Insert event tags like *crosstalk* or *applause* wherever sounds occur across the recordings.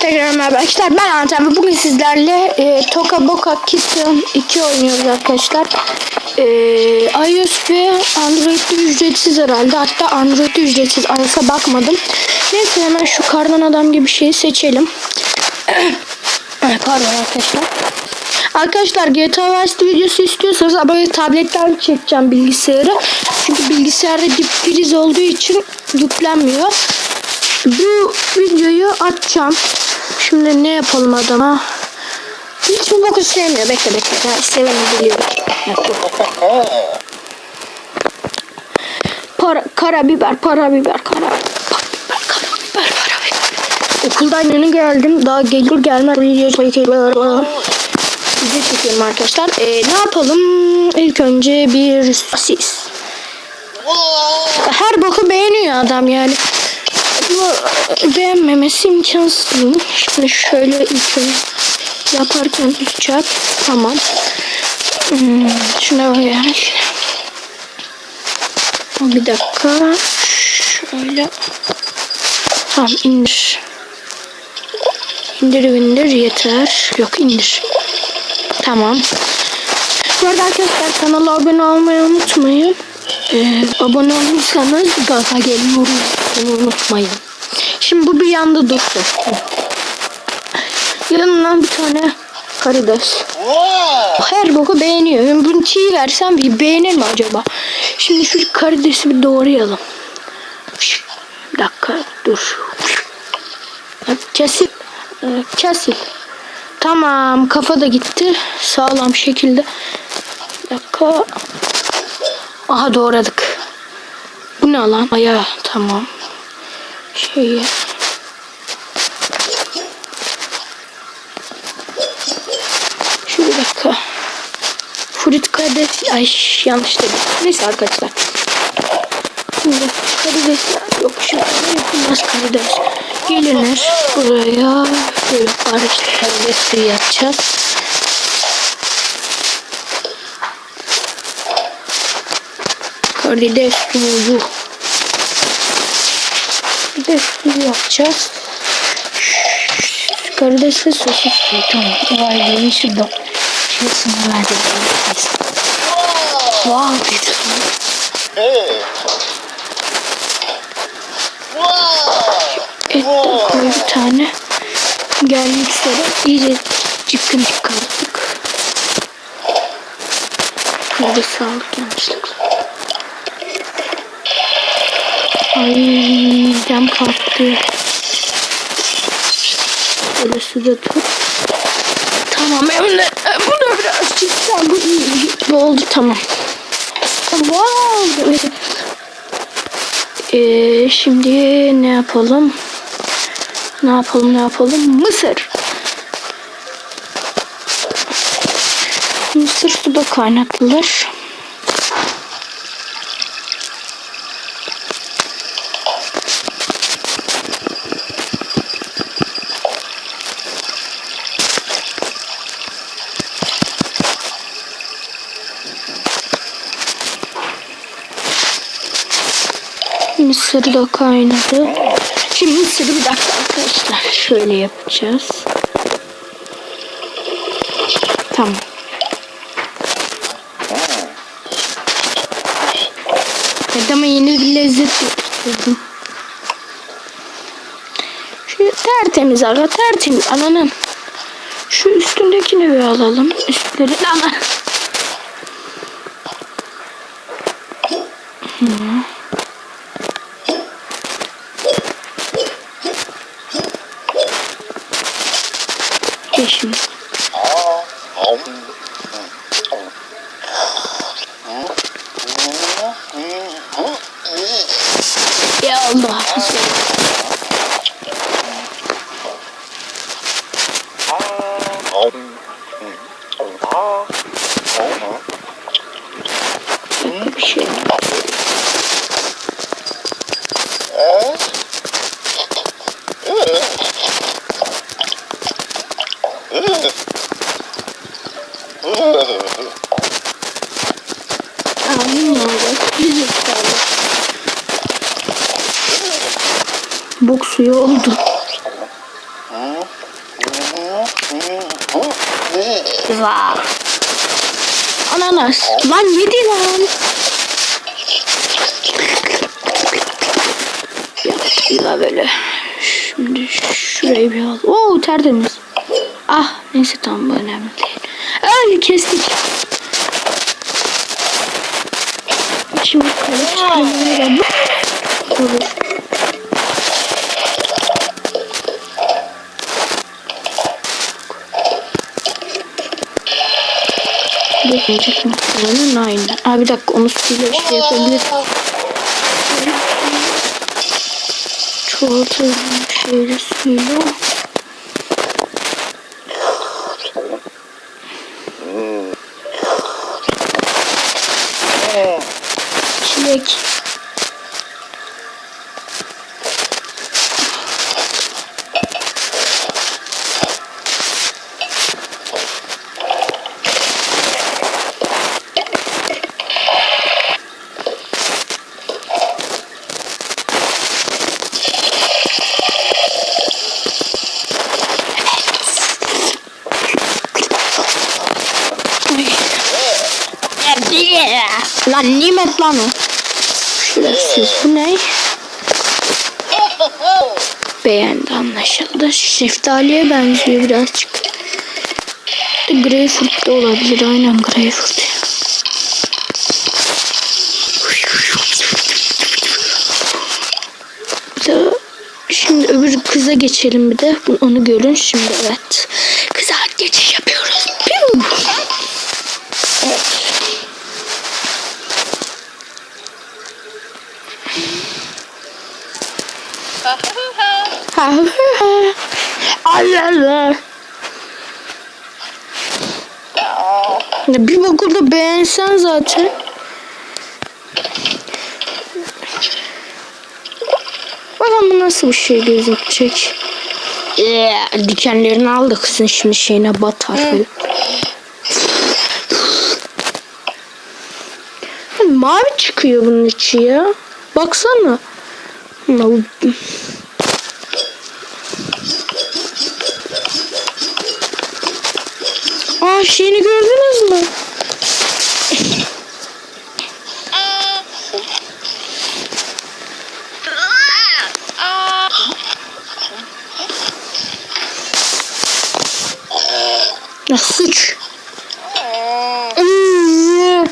Tekrar merhaba arkadaşlar ben Anten ve bugün sizlerle e, Toka Boca Kitten 2 oynuyoruz arkadaşlar. E, iOS ve Android'de ücretsiz herhalde hatta Android'de ücretsiz iOS'a bakmadım. Neyse hemen şu kardan adam gibi şeyi seçelim. *coughs* Pardon arkadaşlar. Arkadaşlar GTA Vice videosu istiyorsanız ama tabletten çekeceğim bilgisayarı. Çünkü bilgisayarda dip olduğu için yüklenmiyor. Bu videoyu atacağım. Şimdi ne yapalım adama? Hiç bu boku sevmiyor. Bekle bekle. Ben seveni biliyorum. Para, karabiber, para biber, kara, para biber, karabiber. Okuldan yeni geldim. Daha gelir gelmez video çekiyorum. Video çekiyorum arkadaşlar. Ee, ne yapalım? İlk önce bir sosis. Her boku beğeniyor adam yani. Bu beğenmemesi imkansız. Şimdi şöyle ilk yaparken tutacak. Tamam. Hmm, şuna bakayım. Bir dakika. Şöyle. Tamam indir. İndir indir yeter. Yok indir. Tamam. Bu arada arkadaşlar kanala abone olmayı unutmayın. Ee, abone olursanız gaza geliyoruz. Bunu unutmayın. Şimdi bu bir yanda dursun. Yanından bir tane karides. Her boku beğeniyor. Ben bunu çiğ versem bir beğenir mi acaba? Şimdi şu karidesi bir doğrayalım. Bir dakika dur. Kesil. Kesil. Tamam kafa da gitti. Sağlam şekilde. Bir dakika. Aha doğradık. Ne lan? Aya tamam. Şeyi. Şu bir dakika. Fruit karides. Ay yanlış dedim. Neyse arkadaşlar. Şimdi karidesler yok. Şu yapılmaz karides. Gelinir buraya. Böyle karıştı karidesleri yapacağız. Karides suyu. Bir de suyu yapacağız. Karides ve sosis suyu. Tamam. Vay be. Şurada. Şu sınır verdi. Wow. Bir Et koy bir tane. Gelmek üzere. İyice çıkkın çıkarttık. Hadi sağlık yanlışlıkla. Ay cam kalktı. Böyle suda tut. Tamam Emre. Bu da biraz çıksa bu iyi. Bu oldu tamam. Wow. Ee, şimdi ne yapalım? Ne yapalım ne yapalım? Mısır. Mısır suda kaynatılır. Da kaynadı. Şimdi mısırı bir dakika arkadaşlar. Şöyle yapacağız. Tamam. Evet ama yeni bir lezzet yaptırdım. Şu tertemiz aga tertemiz. Ananın. Şu üstündekini bir alalım. Üstleri ana. Congratulations. Oldu. Vay. Ananas. Lan yedi lan. Ya böyle. Şimdi şurayı bir al. Oo tertemiz. Ah neyse tamam bu önemli değil. Ay kestik. Şimdi kalıp çıkarmaya Olur. Geçecek muhtemelen aynı. Aa bir dakika onu suyla şey yapabilir. Çoğaltalım şeyle suyla. Lan nimet lan o. Şurasız bu ne? Beğendi anlaşıldı. Şeftaliye benziyor birazcık. Greyfurt da olabilir. Aynen greyfurt. Şimdi öbür kıza geçelim bir de. Onu görün şimdi evet. Kıza geçiş yapıyoruz. Piu. Evet. Ha, Allah bir okulda beğensen zaten. Bakalım bu nasıl bir şey gözükecek. Ee, dikenlerini aldı kızın şimdi şeyine batar. Mavi çıkıyor bunun içi ya. Baksana. Ya bu- Aa şeyini gördünüz mü? Ya sıç. Iıı.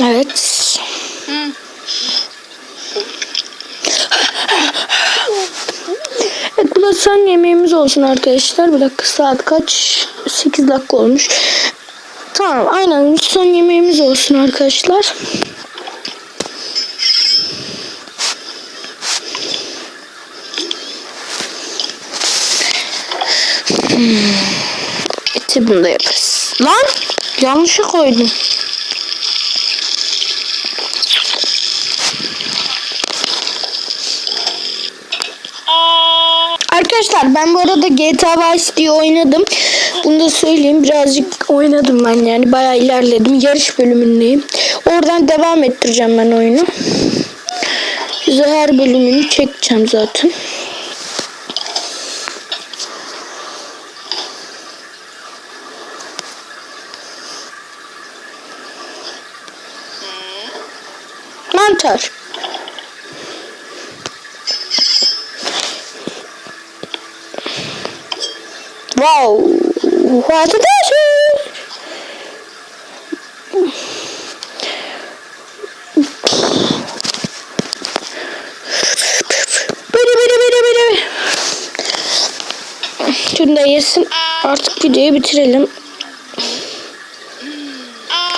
Evet. Evet bu da son yemeğimiz olsun arkadaşlar. Bir dakika saat kaç? 8 dakika olmuş. Tamam aynen son yemeğimiz olsun arkadaşlar. Hmm. Eti bunu da yaparız. Lan yanlışa koydum. Arkadaşlar ben bu arada GTA Vice diye oynadım. Bunu da söyleyeyim. Birazcık oynadım ben yani. Bayağı ilerledim. Yarış bölümündeyim. Oradan devam ettireceğim ben oyunu. Size her bölümünü çekeceğim zaten. Mantar. Wow. What is this? Biri biri biri biri. Şunu da yesin. Artık videoyu bitirelim.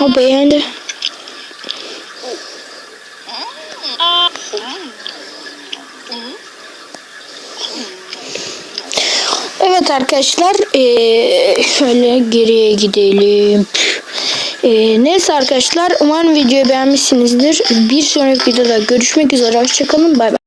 O beğendi. Evet arkadaşlar eee, şöyle geriye gidelim. Ee, neyse arkadaşlar umarım videoyu beğenmişsinizdir. Bir sonraki videoda görüşmek üzere. Hoşçakalın. Bay bay.